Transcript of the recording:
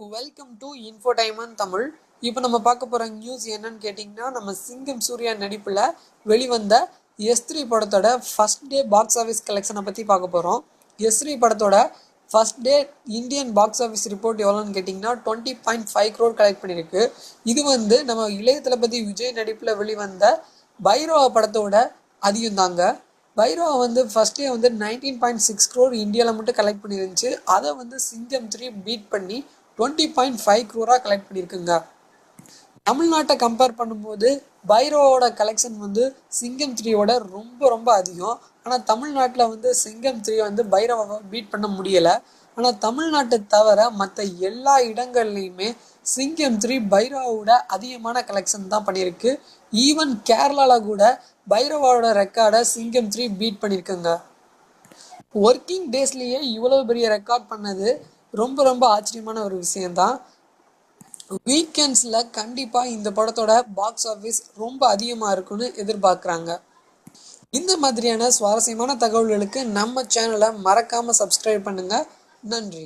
Welcome to இன்ஃபோடைமன் Tamil இப்போ நம்ம பார்க்க போகிற நியூஸ் என்னன்னு கேட்டிங்கன்னா நம்ம சிங்கம் சூர்யா நடிப்பில் வெளிவந்த எஸ்த்ரி படத்தோட ஃபர்ஸ்ட் டே பாக்ஸ் ஆஃபீஸ் கலெக்ஷனை பற்றி பார்க்க போகிறோம் எஸ்த்ரி படத்தோட first day Indian box office report எவ்வளோன்னு கேட்டிங்கன்னா twenty point five crore collect பண்ணியிருக்கு இது வந்து நம்ம இளைய தளபதி விஜய் நடிப்பில் வெளிவந்த பைரவா படத்தோட அதிகம் தாங்க. பைரவா வந்து ஃபர்ஸ்ட் டே வந்து நைன்டீன் பாயிண்ட் சிக்ஸ் க்ரோர் இந்தியாவில் மட்டும் கலெக்ட் பண்ணியிருந்துச்சு அதை வந்து சிங்கம் த்ரீ பீட் பண்ணி டுவெண்ட்டி பாயிண்ட் ஃபைவ் க்ரோராக கலெக்ட் பண்ணியிருக்குங்க. தமிழ்நாட்டை கம்பேர் பண்ணும்போது பைரோவோட கலெக்ஷன் வந்து சிங்கம் த்ரீயோட ரொம்ப ரொம்ப அதிகம். ஆனால் தமிழ்நாட்டில் வந்து சிங்கம் த்ரீ வந்து பைரவாவை பீட் பண்ண முடியலை. ஆனால் தமிழ்நாட்டை தவிர மற்ற எல்லா இடங்கள்லையுமே சிங்கம் த்ரீ பைரவாவோட அதிகமான கலெக்ஷன் தான் பண்ணியிருக்கு. ஈவன் கேரளாவில் கூட பைரவாவோட ரெக்கார்டை சிங்கம் த்ரீ பீட் பண்ணியிருக்குங்க. ஒர்க்கிங் டேஸ்லேயே இவ்வளோ பெரிய ரெக்கார்ட் பண்ணது. ரொம்ப ரொம்ப ஆச்சரியமான ஒரு விஷயம்தான். வீக்கெண்ட்ஸில் கண்டிப்பாக இந்த படத்தோட பாக்ஸ் ஆஃபீஸ் ரொம்ப அதிகமாக இருக்குன்னு எதிர்பார்க்குறாங்க. இந்த மாதிரியான சுவாரஸ்யமான தகவல்களுக்கு நம்ம சேனலை மறக்காமல் சப்ஸ்கிரைப் பண்ணுங்கள் நன்றி.